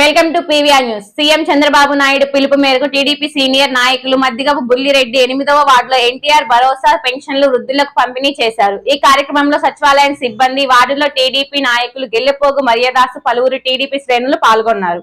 Welcome to PVR news. CM Chandrababu Naidu పిలుపు మేరకు TDP senior నాయకులు మద్దిగపు బుల్లిరెడ్డి ఎనిమిదవ వార్డులో ఎన్టీఆర్ భరోసా పెన్షన్లు వృద్ధులకు పంపిణీ చేశారు. ఈ కార్యక్రమంలో సచివాలయం సిబ్బంది వార్డులో టీడీపీ నాయకులు గెల్లెపోగు మర్యాదాసు పలువురు టీడీపీ శ్రేణులు పాల్గొన్నారు.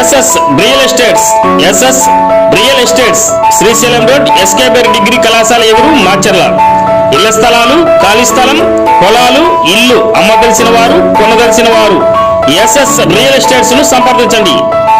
SS real estates SS real estates Srisailam road ఎస్కేబర్ degree కళాశాల ఎదురు మాచర్ల. ఇళ్ళ స్థలాలు ఖాళీ స్థలం పొలాలు ఇల్లు అమ్మదలిసిన వారు కొనదలిసిన వారు. ఎస్ఎస్ రియల్ ఎస్టేట్స్ను సంప్రదించండి.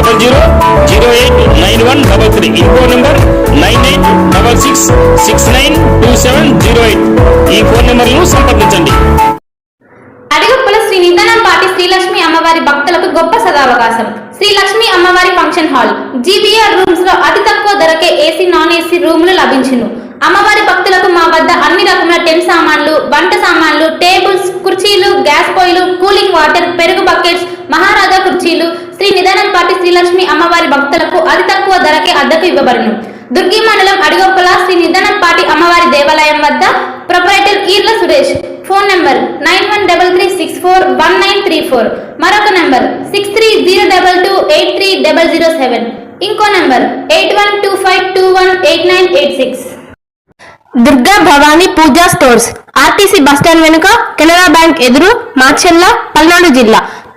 double zero zero eight nine one double three ఇంకో number nine eight double six six nine two seven zero eight ఈ ఫోన్ నెంబర్ను సంప్రదించండి. అడుగుప్పుల శ్రీ నిందనంపాటి శ్రీలక్ష్మి అమ్మవారి భక్తులకు గొప్ప సదావకాశం. శ్రీ లక్ష్మి అమ్మవారి ఫంక్షన్ హాల్. జీబీఆర్ రూమ్స్లో అతి తక్కువ ధరకే ఏసీ నాన్ ఏసీ రూములు లభించును. అమ్మవారి భక్తులకు మా వద్ద అన్ని రకముల టెంట్ సామాన్లు వంట సామాన్లు టేబుల్స్ కుర్చీలు గ్యాస్ పొయ్యిలు కూలింగ్ వాటర్ పెరుగు బకెట్స్ మహారాజా కుర్చీలు శ్రీ నిదానంపాటి శ్రీలక్ష్మి అమ్మవారి భక్తులకు అతి తక్కువ ధరకే అద్దెకు ఇవ్వబడును. దుర్గి మండలం అడిగొప్పల శ్రీ నిదానంపాటి అమ్మవారి దేవాలయం వద్ద proprietor Eerla Suresh. Phone number nine one double three six four one nine three four. మరొక number six three zero double two eight three double zero seven. ఇంకో number eight one two five two one eight nine eight six. Durga Bhavani Pooja stores RTC bus stand వెనుక Canara bank ఎదురు మాచెల్ల పల్నాడు జిల్లా.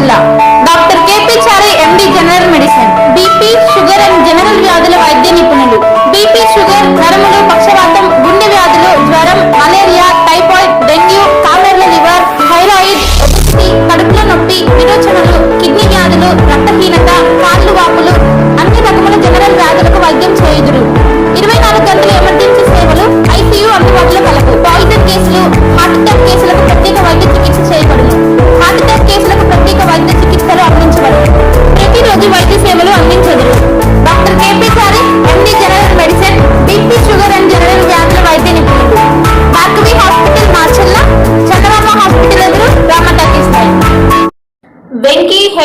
జిల్లా. Doctor KP Chari MD general medicine. BP sugar and general వ్యాధుల వైద్య నిపుణులు. BP sugar నరములు పక్షవాతం గుండె వ్యాధులు జ్వరం మలేరియా టైఫాయిడ్ డెంగ్యూ కాలర్ల లివర్ థైరాయిడ్ ఒబిసిటీ కడుపులో నొప్పి విరోచనలు కిడ్నీ వ్యాధులు రక్తహీనత కాళ్ళు వాపులు అన్ని రకముల జనరల్ వ్యాధులకు వైద్యం చేయుదురు.